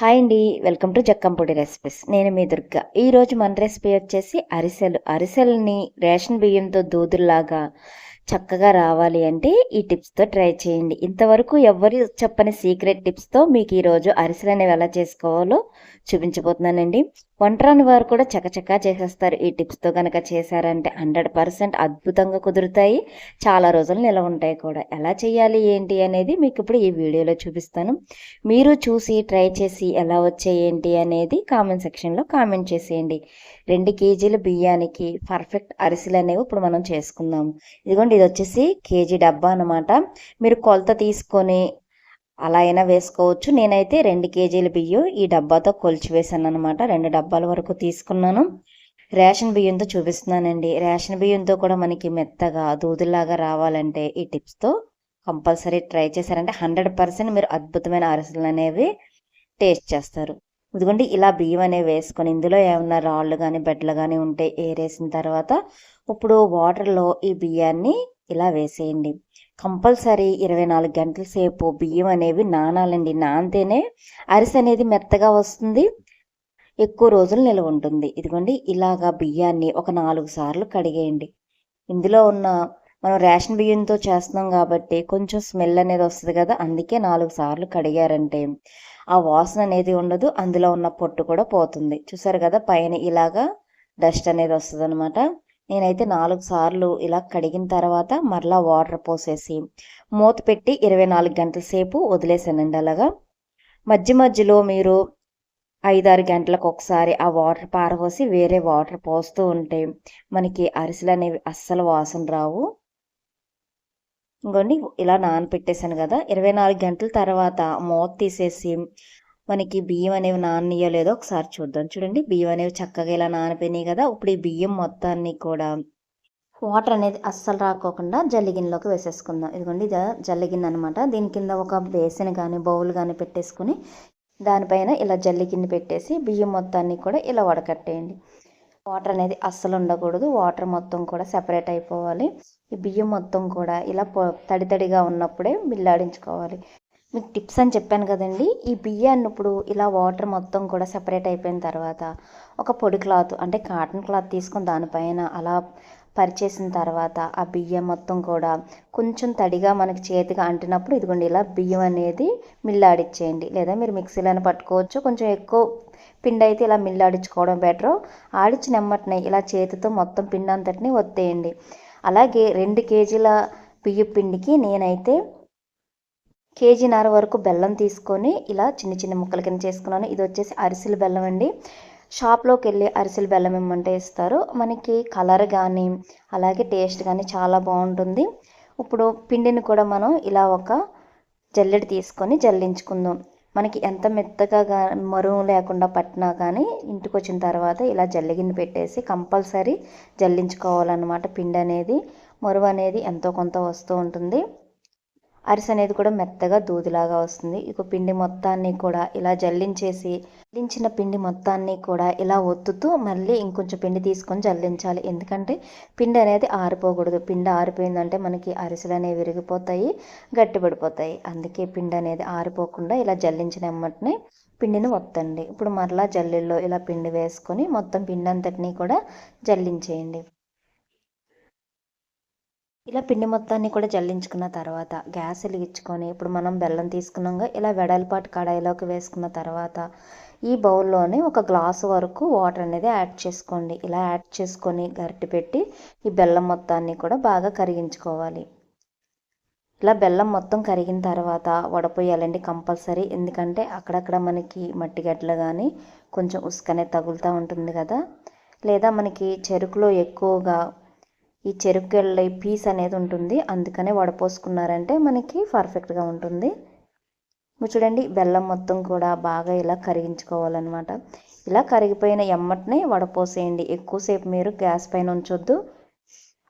Hi అండి welcome to జక్కంపొడి recipes నేను మీ దుర్గా. ఈరోజు మన రెసిపీ వచ్చేసి అరిసెలు. అరిసెల్ని రేషన్ బియ్యంతో దూదుల్లాగా చక్కగా రావాలి అంటే ఈ టిప్స్తో ట్రై చేయండి. ఇంతవరకు ఎవరు చెప్పని సీక్రెట్ టిప్స్తో మీకు ఈరోజు అరిసెలు అనేవి ఎలా చేసుకోవాలో చూపించబోతున్నానండి. వంటరాని వారు కూడా చకచకా చేసేస్తారు. ఈ టిప్స్తో కనుక చేశారంటే హండ్రెడ్ పర్సెంట్ అద్భుతంగా కుదురుతాయి. చాలా రోజులు నిలవ ఉంటాయి కూడా. ఎలా చేయాలి ఏంటి అనేది మీకు ఇప్పుడు ఈ వీడియోలో చూపిస్తాను. మీరు చూసి ట్రై చేసి ఎలా వచ్చాయి ఏంటి అనేది కామెంట్ సెక్షన్లో కామెంట్ చేసేయండి. రెండు కేజీల బియ్యానికి పర్ఫెక్ట్ అరిసెలు అనేవి ఇప్పుడు మనం చేసుకుందాము. ఇదిగోండి ఇది వచ్చేసి కేజీ డబ్బా అనమాట మీరు కొలత తీసుకొని అలా అయినా వేసుకోవచ్చు. నేనైతే రెండు కేజీల బియ్యం ఈ డబ్బాతో కొలిచి వేసాను అనమాట రెండు డబ్బాల వరకు తీసుకున్నాను. రేషన్ బియ్యంతో చూపిస్తున్నానండి. రేషన్ బియ్యంతో కూడా మనకి మెత్తగా దూదులాగా రావాలంటే ఈ టిప్స్తో కంపల్సరీ ట్రై చేశారంటే హండ్రెడ్ పర్సెంట్ మీరు అద్భుతమైన అరిసెలు అనేవి టేస్ట్ చేస్తారు. ఇదిగోండి ఇలా బియ్యం అనేవి వేసుకొని ఇందులో ఏమన్నా రాళ్ళు కానీ బెడ్లు కానీ ఉంటే ఏరేసిన తర్వాత ఇప్పుడు వాటర్లో ఈ బియ్యాన్ని ఇలా వేసేయండి. కంపల్సరీ ఇరవై నాలుగు గంటల సేపు బియ్యం అనేవి నానాలండి. నానితేనే అరిసె అనేది మెత్తగా వస్తుంది ఎక్కువ రోజులు నిల్వ ఉంటుంది. ఇదిగోండి ఇలాగా బియ్యాన్ని ఒక నాలుగు సార్లు కడిగేయండి. ఇందులో ఉన్న మనం రేషన్ బియ్యంతో చేస్తున్నాం కాబట్టి కొంచెం స్మెల్ అనేది వస్తుంది కదా అందుకే నాలుగు సార్లు కడిగారంటే ఆ వాసన అనేది ఉండదు అందులో ఉన్న పొట్టు కూడా పోతుంది. చూసారు కదా పైన ఇలాగా డస్ట్ అనేది వస్తుంది అనమాట నేనైతే నాలుగు సార్లు ఇలా కడిగిన తర్వాత మరలా వాటర్ పోసేసి మూత పెట్టి ఇరవై నాలుగు గంటల సేపు వదిలేసానండి అలాగా. మధ్య మధ్యలో మీరు ఐదారు గంటలకు ఒకసారి ఆ వాటర్ పారపోసి వేరే వాటర్ పోస్తూ ఉంటే మనకి అరిసెలు అనేవి అస్సలు వాసన రావు. ఇంకోండి ఇలా నానపెట్టేశాను కదా. ఇరవై నాలుగు గంటల తర్వాత మూత తీసేసి మనకి బియ్యం అనేవి నాననియో లేదో ఒకసారి చూద్దాం. చూడండి బియ్యం అనేవి చక్కగా ఇలా నానిపోయినాయి కదా. ఇప్పుడు ఈ బియ్యం మొత్తాన్ని కూడా వాటర్ అనేది అస్సలు రాకోకుండా జల్లిగిన్నెలోకి వేసేసుకుందాం. ఇదిగోండి ఇది జల్లిగిన్నె అనమాట దీని కింద ఒక బేసిన్ కానీ బౌల్ కానీ పెట్టేసుకుని దానిపైన ఇలా జల్లిగిన్నె పెట్టేసి బియ్యం మొత్తాన్ని కూడా ఇలా వడకట్టేయండి. వాటర్ అనేది అస్సలు ఉండకూడదు. వాటర్ మొత్తం కూడా సెపరేట్ అయిపోవాలి. ఈ బియ్యం మొత్తం కూడా ఇలా తడి తడిగా ఉన్నప్పుడే మిల్లాడించుకోవాలి. మీకు టిప్స్ అని చెప్పాను కదండి ఈ బియ్యాన్ని ఇప్పుడు ఇలా వాటర్ మొత్తం కూడా సెపరేట్ అయిపోయిన తర్వాత ఒక పొడి క్లాత్ అంటే కాటన్ క్లాత్ తీసుకొని దానిపైన అలా పరిచేసిన తర్వాత ఆ బియ్యం మొత్తం కూడా కొంచెం తడిగా మనకి చేతిగా అంటినప్పుడు ఇదిగోండి ఇలా బియ్యం అనేది మిల్లాడిచ్చేయండి. లేదా మీరు మిక్సీలోనే పట్టుకోవచ్చు కొంచెం ఎక్కువ పిండి అయితే ఇలా మిల్లాడించుకోవడం బెటరు. ఆడిచ్చిన ఎమ్మటిని ఇలా చేతితో మొత్తం పిండి అంతటిని ఒత్తేయండి. అలాగే రెండు కేజీల బియ్య పిండికి నేనైతే కేజీన్నర వరకు బెల్లం తీసుకొని ఇలా చిన్న చిన్న ముక్కల కింద చేసుకున్నాను. ఇది వచ్చేసి అరిసెల బెల్లం అండి. షాప్లోకి వెళ్ళి అరిసెల బెల్లం ఇమ్మంటే ఇస్తారు. మనకి కలర్ కానీ అలాగే టేస్ట్ కానీ చాలా బాగుంటుంది. ఇప్పుడు పిండిని కూడా మనం ఇలా ఒక జల్లెడ తీసుకొని జల్లించుకుందాం. మనకి ఎంత మెత్తగా మరువు లేకుండా పట్టినా కానీ ఇంటికి వచ్చిన తర్వాత ఇలా జల్లిగిన పెట్టేసి కంపల్సరీ జల్లించుకోవాలన్నమాట పిండి అనేది మరువు అనేది ఎంతో కొంత వస్తూ ఉంటుంది. అరిసె అనేది కూడా మెత్తగా దూదిలాగా వస్తుంది. ఇక పిండి మొత్తాన్ని కూడా ఇలా జల్లించేసి జల్లించిన పిండి మొత్తాన్ని కూడా ఇలా ఒత్తుతూ మళ్ళీ ఇంకొంచెం పిండి తీసుకొని జల్లించాలి. ఎందుకంటే పిండి అనేది ఆరిపోకూడదు. పిండి ఆరిపోయిందంటే మనకి అరిసెలు అనేవి విరిగిపోతాయి గట్టిపడిపోతాయి. అందుకే పిండి అనేది ఆరిపోకుండా ఇలా జల్లించిన ఎమ్మటిని పిండిని ఒత్తండి. ఇప్పుడు మరలా జల్లెల్లో ఇలా పిండి వేసుకొని మొత్తం పిండి అంతటినీ కూడా జల్లించేయండి. ఇలా పిండి మొత్తాన్ని కూడా జల్లించుకున్న తర్వాత గ్యాస్ వెలిగించుకొని ఇప్పుడు మనం బెల్లం తీసుకున్నాగా ఇలా వెడల్పాటు కడాయిలోకి వేసుకున్న తర్వాత ఈ బౌల్లోనే ఒక గ్లాసు వరకు వాటర్ అనేది యాడ్ చేసుకోండి. ఇలా యాడ్ చేసుకొని గరిటె పెట్టి ఈ బెల్లం మొత్తాన్ని కూడా బాగా కరిగించుకోవాలి. ఇలా బెల్లం మొత్తం కరిగిన తర్వాత వడపోయాలండి కంపల్సరీ. ఎందుకంటే అక్కడక్కడ మనకి మట్టి గడ్డలు కానీ కొంచెం ఉసుకనే తగులుతూ ఉంటుంది కదా. లేదా మనకి చెరుకులో ఎక్కువగా ఈ చెరుకు పీస్ అనేది ఉంటుంది. అందుకనే వడపోసుకున్నారంటే మనకి పర్ఫెక్ట్గా ఉంటుంది. చూడండి బెల్లం మొత్తం కూడా బాగా ఇలా కరిగించుకోవాలన్నమాట. ఇలా కరిగిపోయిన ఎమ్మటినే వడపోసేయండి ఎక్కువసేపు మీరు గ్యాస్ పైన ఉంచొద్దు.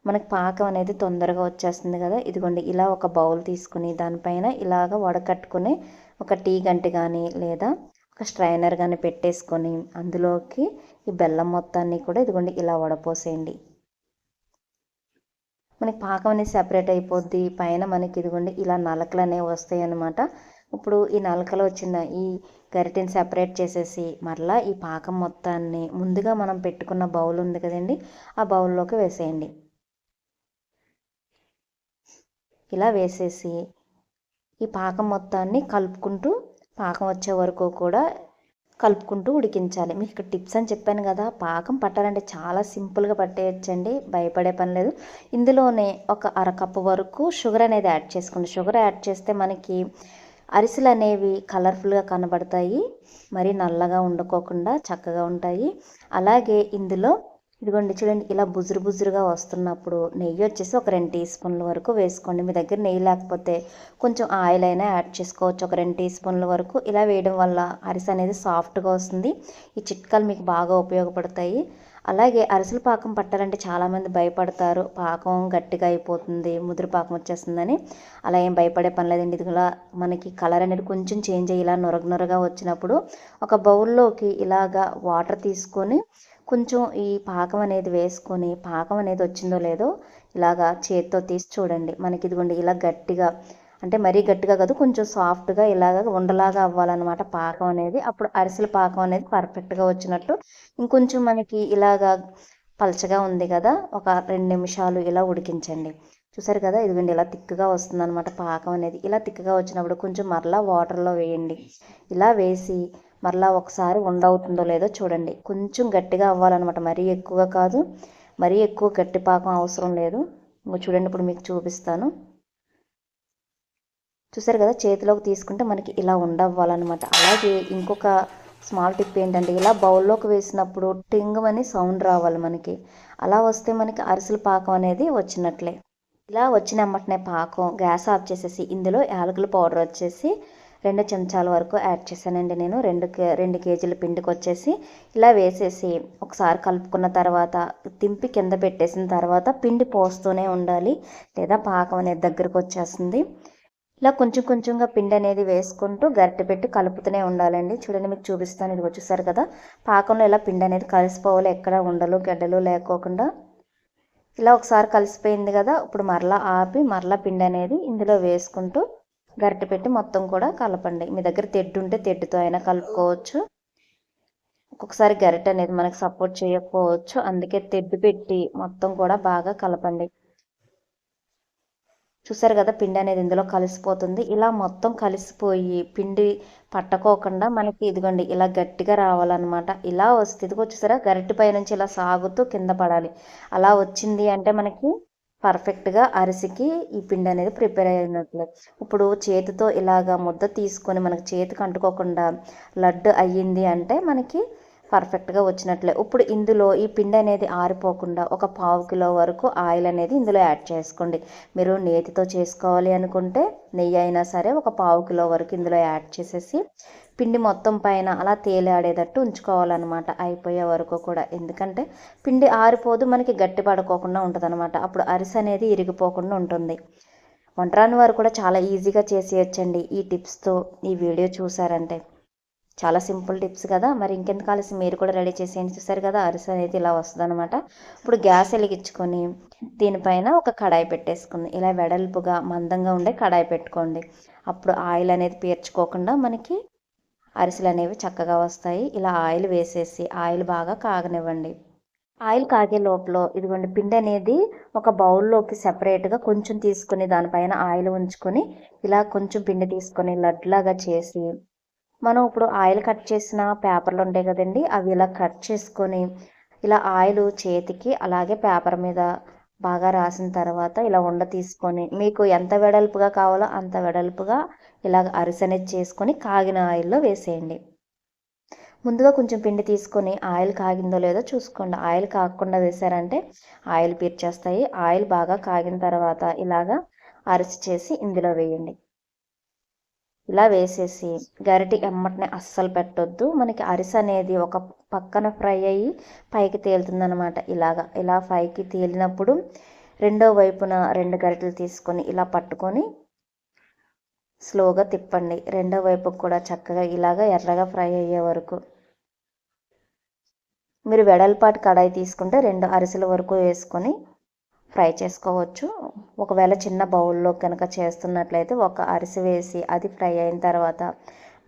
మనకి పాకం అనేది తొందరగా వచ్చేస్తుంది కదా. ఇదిగోండి ఇలా ఒక బౌల్ తీసుకుని దానిపైన ఇలాగ వడకట్టుకుని ఒక టీ గంట కానీ లేదా ఒక స్ట్రైనర్ కానీ పెట్టేసుకొని అందులోకి ఈ బెల్లం మొత్తాన్ని కూడా ఇదిగోండి ఇలా వడపోసేయండి మనకి పాకం అనేది సెపరేట్ అయిపోద్ది. పైన మనకి ఇదిగోండి ఇలా నలకలు అనేవి వస్తాయి అన్నమాట. ఇప్పుడు ఈ నలకలు వచ్చిన ఈ గరిటెని సెపరేట్ చేసేసి మరలా ఈ పాకం మొత్తాన్ని ముందుగా మనం పెట్టుకున్న బౌల్ ఉంది కదండి ఆ బౌల్లోకి వేసేయండి. ఇలా వేసేసి ఈ పాకం మొత్తాన్ని కలుపుకుంటూ పాకం వచ్చే వరకు కూడా కలుపుకుంటూ ఉడికించాలి. మీకు ఇక్కడ టిప్స్ అని చెప్పాను కదా పాకం పట్టాలంటే చాలా సింపుల్గా పట్టేయచ్చండి భయపడే పని లేదు. ఇందులోనే ఒక అరకప్పు వరకు షుగర్ అనేది యాడ్ చేసుకోండి. షుగర్ యాడ్ చేస్తే మనకి అరిసెలు అనేవి కలర్ఫుల్గా కనబడతాయి మరి నల్లగా ఉండకోకుండా చక్కగా ఉంటాయి. అలాగే ఇందులో ఇదిగోండి చూడండి ఇలా బుజురు బుజురుగా వస్తున్నప్పుడు నెయ్యి వచ్చేసి ఒక రెండు టీ స్పూన్ల వరకు వేసుకోండి. మీ దగ్గర నెయ్యి లేకపోతే కొంచెం ఆయిల్ అయినా యాడ్ చేసుకోవచ్చు. ఒక రెండు టీ స్పూన్ల వరకు ఇలా వేయడం వల్ల అరిసె అనేది సాఫ్ట్గా వస్తుంది. ఈ చిట్కాలు మీకు బాగా ఉపయోగపడతాయి. అలాగే అరిసెల పాకం పట్టాలంటే చాలామంది భయపడతారు. పాకం గట్టిగా అయిపోతుంది ముదురు పాకం వచ్చేస్తుందని. అలా ఏం భయపడే పని లేదండి. ఇది కూడా మనకి కలర్ అనేది కొంచెం చేంజ్ అయ్యి ఇలా నొరగ నొరగా వచ్చినప్పుడు ఒక బౌల్లోకి ఇలాగా వాటర్ తీసుకొని కొంచెం ఈ పాకం అనేది వేసుకొని పాకం అనేది వచ్చిందో లేదో ఇలాగా చేతితో తీసి చూడండి. మనకి ఇదిగోండి ఇలా గట్టిగా అంటే మరీ గట్టిగా కాదు కొంచెం సాఫ్ట్గా ఇలాగ ఉండలాగా అవ్వాలన్నమాట పాకం అనేది. అప్పుడు అరిసెల పాకం అనేది పర్ఫెక్ట్గా వచ్చినట్టు. ఇంకొంచెం మనకి ఇలాగా పలచగా ఉంది కదా ఒక రెండు నిమిషాలు ఇలా ఉడికించండి. చూసారు కదా ఇదిగోండి ఇలా తిక్కుగా వస్తుంది అనమాట పాకం అనేది. ఇలా తిక్కుగా వచ్చినప్పుడు కొంచెం మరలా వాటర్లో వేయండి. ఇలా వేసి మరలా ఒకసారి ఉండవుతుందో లేదో చూడండి. కొంచెం గట్టిగా అవ్వాలన్నమాట. మరీ ఎక్కువగా కాదు. మరీ ఎక్కువ గట్టి పాకం అవసరం లేదు. ఇంకో చూడండి ఇప్పుడు మీకు చూపిస్తాను. చూసారు కదా చేతిలోకి తీసుకుంటే మనకి ఇలా ఉండవ్వాలన్నమాట. అలాగే ఇంకొక స్మాల్ టిప్ ఏంటంటే ఇలా బౌల్లోకి వేసినప్పుడు టింగ్ అని సౌండ్ రావాలి మనకి. అలా వస్తే మనకి అరిసెల పాకం అనేది వచ్చినట్లే. ఇలా వచ్చిన అమ్మటనే పాకం గ్యాస్ ఆఫ్ చేసేసి ఇందులో యాలకుల పౌడర్ వచ్చేసి రెండు చెంచాల వరకు యాడ్ చేశానండి నేను. రెండు కే రెండు కేజీల పిండికి వచ్చేసి ఇలా వేసేసి ఒకసారి కలుపుకున్న తర్వాత తింపి కింద పెట్టేసిన తర్వాత పిండి పోస్తూనే ఉండాలి లేదా పాకం అనేది దగ్గరకు వచ్చేస్తుంది ఇలా కొంచెం కొంచెంగా పిండి అనేది వేసుకుంటూ గరిటె పెట్టి కలుపుతూనే ఉండాలండి. చూడండి మీకు చూపిస్తాను. ఇది చూసారు కదా పాకంలో ఇలా పిండి అనేది కలిసిపోవాలి ఎక్కడ ఉండలు గడ్డలు లేకోకుండా. ఇలా ఒకసారి కలిసిపోయింది కదా ఇప్పుడు మరలా ఆపి మరలా పిండి అనేది ఇందులో వేసుకుంటూ గరిటె పెట్టి మొత్తం కూడా కలపండి. మీ దగ్గర తెడ్డు ఉంటే తెడ్డుతో అయినా కలుపుకోవచ్చు. ఒక్కొక్కసారి గరిటె అనేది మనకు సపోర్ట్ చేయకపోవచ్చు. అందుకే తెడ్డు పెట్టి మొత్తం కూడా బాగా కలపండి. చూసారు కదా పిండి అనేది ఇందులో కలిసిపోతుంది. ఇలా మొత్తం కలిసిపోయి పిండి పట్టకోకుండా మనకి ఇదిగోండి ఇలా గట్టిగా రావాలన్నమాట. ఇలా వస్తే ఇదిగో చూసారా గరిటె పై నుంచి ఇలా సాగుతూ కింద పడాలి. అలా వచ్చింది అంటే మనకి పర్ఫెక్ట్గా అరిసికి ఈ పిండి అనేది ప్రిపేర్ అయినట్లు. ఇప్పుడు చేతితో ఇలాగ ముద్ద తీసుకొని మనకి చేతికి అంటుకోకుండా లడ్డు అయ్యింది అంటే మనకి పర్ఫెక్ట్గా వచ్చినట్లే. ఇప్పుడు ఇందులో ఈ పిండి అనేది ఆరిపోకుండా ఒక పావు కిలో వరకు ఆయిల్ అనేది ఇందులో యాడ్ చేసుకోండి. మీరు నేతితో చేసుకోవాలి అనుకుంటే నెయ్యి అయినా సరే ఒక పావు కిలో వరకు ఇందులో యాడ్ చేసేసి పిండి మొత్తం పైన అలా తేలాడేటట్టు ఉంచుకోవాలన్నమాట. అయిపోయే వరకు కూడా. ఎందుకంటే పిండి ఆరిపోదు మనకి గట్టి పడుకోకుండా ఉంటుంది అనమాట అప్పుడు అరిసె అనేది ఇరిగిపోకుండా ఉంటుంది. వంటరాని వారు కూడా చాలా ఈజీగా చేసేయచ్చండి ఈ టిప్స్తో. ఈ వీడియో చూసారంటే చాలా సింపుల్ టిప్స్ కదా. మరి ఇంకెందుకు కలిసి మీరు కూడా రెడీ చేసేయండి. చూసారు కదా అరిసె అనేది ఇలా వస్తుందన్నమాట. ఇప్పుడు గ్యాస్ వెలిగించుకొని దీనిపైన ఒక కడాయి పెట్టేసుకుంది. ఇలా వెడల్పుగా మందంగా ఉండే కడాయి పెట్టుకోండి. అప్పుడు ఆయిల్ అనేది పీర్చుకోకుండా మనకి అరిసెలు అనేవి చక్కగా వస్తాయి. ఇలా ఆయిల్ వేసేసి ఆయిల్ బాగా కాగనివ్వండి. ఆయిల్ కాగే లోపల ఇదిగోండి పిండి అనేది ఒక బౌల్లోకి సెపరేట్గా కొంచెం తీసుకొని దానిపైన ఆయిల్ ఉంచుకొని ఇలా కొంచెం పిండి తీసుకొని లడ్లాగా చేసి మనం ఇప్పుడు ఆయిల్ కట్ చేసిన పేపర్లు ఉంటాయి కదండి అవి ఇలా కట్ చేసుకొని ఇలా ఆయిల్ చేతికి అలాగే పేపర్ మీద బాగా రాసిన తర్వాత ఇలా ఉండ తీసుకొని మీకు ఎంత వెడల్పుగా కావాలో అంత వెడల్పుగా ఇలా అరిసె అనేది చేసుకొని కాగిన ఆయిల్లో వేసేయండి. ముందుగా కొంచెం పిండి తీసుకొని ఆయిల్ కాగిందో లేదో చూసుకోండి. ఆయిల్ కాకుండా వేసారంటే ఆయిల్ పీర్చేస్తాయి. ఆయిల్ బాగా కాగిన తర్వాత ఇలాగా అరిసి చేసి ఇందులో వేయండి. ఇలా వేసేసి గరిటి ఎమ్మటనే అస్సలు పెట్టొద్దు. మనకి అరిసె అనేది ఒక పక్కన ఫ్రై అయ్యి పైకి తేలుతుందనమాట ఇలాగా ఇలా పైకి తేలినప్పుడు రెండో వైపున రెండు గరిటలు తీసుకొని ఇలా పట్టుకొని స్లోగా తిప్పండి. రెండో వైపుకు కూడా చక్కగా ఇలాగా ఎర్రగా ఫ్రై అయ్యే వరకు. మీరు వెడల్పాటి కడాయి తీసుకుంటే రెండు అరిసెల వరకు వేసుకొని ఫ్రై చేసుకోవచ్చు. ఒకవేళ చిన్న బౌల్లో కనుక చేస్తున్నట్లయితే ఒక అరిసె వేసి అది ఫ్రై అయిన తర్వాత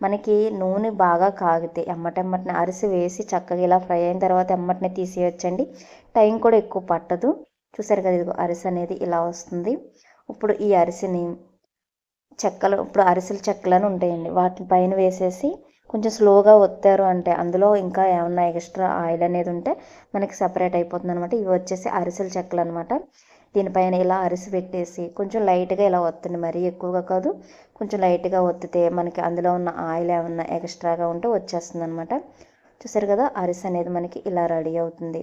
మనకి నూనె బాగా కాగితే ఎమ్మటెమ్మటిని అరిసి వేసి చక్కగా ఇలా ఫ్రై అయిన తర్వాత ఎమ్మటిని తీసేయొచ్చండి. టైం కూడా ఎక్కువ పట్టదు. చూసారు కదా ఇదిగో అరిసి అనేది ఇలా వస్తుంది. ఇప్పుడు ఈ అరిసిని చెక్కలు ఇప్పుడు అరిసెల అని ఉంటాయండి. వాటి పైన వేసేసి కొంచెం స్లోగా ఒత్తారు అంటే అందులో ఇంకా ఏమన్నా ఎక్స్ట్రా ఆయిల్ అనేది ఉంటే మనకి సపరేట్ అయిపోతుంది అనమాట ఇవి వచ్చేసి అరిసెల చెక్కలు అనమాట దీనిపైన ఇలా అరిసి పెట్టేసి కొంచెం లైట్గా ఇలా ఒత్తండి. మరీ ఎక్కువగా కాదు కొంచెం లైట్గా ఒత్తితే మనకి అందులో ఉన్న ఆయిల్ ఏమన్నా ఎక్స్ట్రాగా ఉంటే వచ్చేస్తుంది అనమాట చూసారు కదా అరిసి అనేది మనకి ఇలా రెడీ అవుతుంది.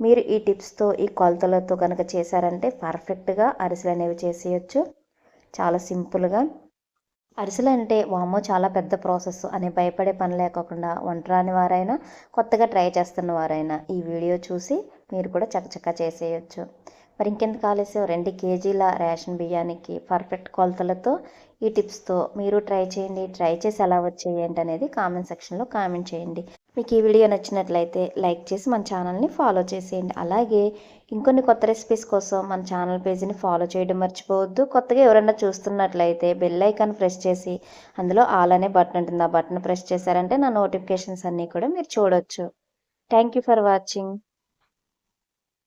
మీరు ఈ టిప్స్తో ఈ కొలతలతో కనుక చేశారంటే పర్ఫెక్ట్గా అరిసెలు అనేవి చేసేయచ్చు. చాలా సింపుల్గా. అరిసెలు అంటే వామో చాలా పెద్ద ప్రాసెస్ అని భయపడే పని లేకోకుండా వంటరాని వారైనా కొత్తగా ట్రై చేస్తున్న వారైనా ఈ వీడియో చూసి మీరు కూడా చకచకా చేసేయచ్చు. మరి ఇంకెందుకు ఆలస్యం? రెండు కేజీల రేషన్ బియ్యానికి పర్ఫెక్ట్ కొలతలతో ఈ టిప్స్తో మీరు ట్రై చేయండి. ట్రై చేసి ఎలా వచ్చాయి ఏంటి అనేది కామెంట్ సెక్షన్లో కామెంట్ చేయండి. మీకు ఈ వీడియో నచ్చినట్లయితే లైక్ చేసి మన ఛానల్ని ఫాలో చేసేయండి. అలాగే ఇంకొన్ని కొత్త రెసిపీస్ కోసం మన ఛానల్ పేజీని ఫాలో చేయడం మర్చిపోవద్దు. కొత్తగా ఎవరైనా చూస్తున్నట్లయితే బెల్ ఐకాన్ ప్రెస్ చేసి అందులో ఆల్ అనే బటన్ ఉంటుంది. ఆ బటన్ ప్రెస్ చేశారంటే నా నోటిఫికేషన్స్ అన్నీ కూడా మీరు చూడొచ్చు. Thank you for watching.